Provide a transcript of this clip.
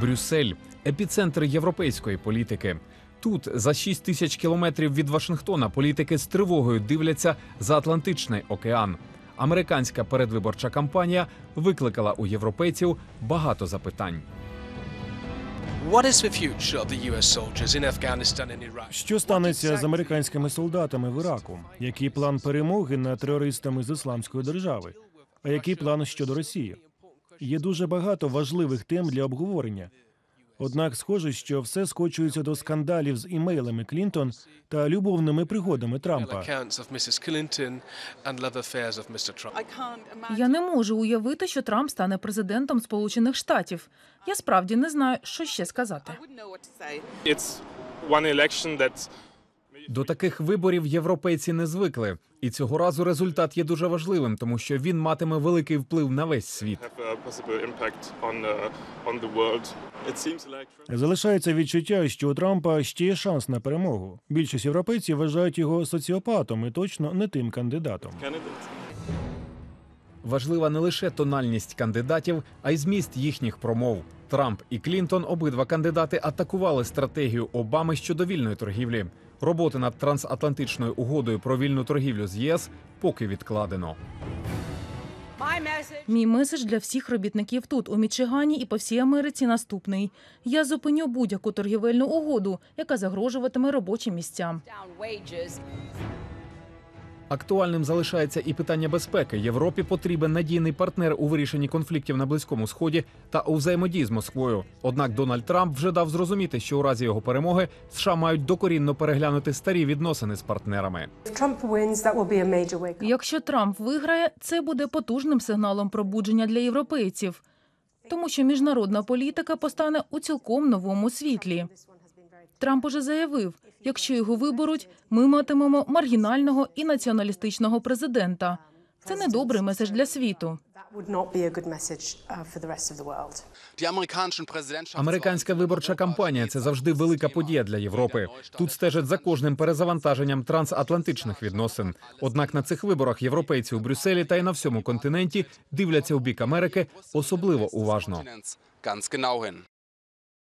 Брюссель епіцентр європейської політики. Тут за 6 тисяч кілометрів від Вашингтона політики з тривогою дивляться за Атлантичний океан. Американська передвиборча кампанія викликала у європейців багато запитань. Що станеться з американськими солдатами в Іраку? Який план перемоги над терористами з ісламської держави? А який план щодо Росії? Є дуже багато важливих тем для обговорення. Однак, схоже, що все скочується до скандалів з імейлами Клінтон та любовними пригодами Трампа. Я не можу уявити, що Трамп стане президентом Сполучених Штатів. Я справді не знаю, що ще сказати. До таких виборів європейці не звикли, і цього разу результат є дуже важливим, тому що він матиме великий вплив на весь світ. uh, Залишається відчуття, що у Трампа ще є шанс на перемогу. Більшість європейців вважають його соціопатом і точно не тим кандидатом. Важлива не лише тональність кандидатів, а й зміст їхніх промов. Трамп і Клінтон, обидва кандидати, атакували стратегію Обами щодо вільної торгівлі. Роботи над трансатлантичною угодою про вільну торгівлю з ЄС поки відкладено. Мій меседж для всіх робітників тут, у Мічигані і по всій Америці наступний: я зупиню будь-яку торгівельну угоду, яка загрожуватиме робочим місцям. Актуальним залишається і питання безпеки. Європі потрібен надійний партнер у вирішенні конфліктів на близькому сході та у взаємодії з Москвою. Однак Дональд Трамп вже дав зрозуміти, що у разі його перемоги США мають докорінно переглянути старі відносини з партнерами. Якщо Трамп виграє, це буде потужним сигналом пробудження для європейців, тому що міжнародна політика постане у цілком новому світлі. Трамп уже заявив, якщо його виберуть, ми матимемо маргінального і націоналістичного президента. Це не добрий меседж для світу. Uh. Американська виборча кампанія це завжди велика подія для Європи. Тут стежать за кожним перезавантаженням трансатлантичних відносин. Однак на цих виборах європейці у Брюсселі та й на всьому континенті дивляться у бік Америки особливо уважно.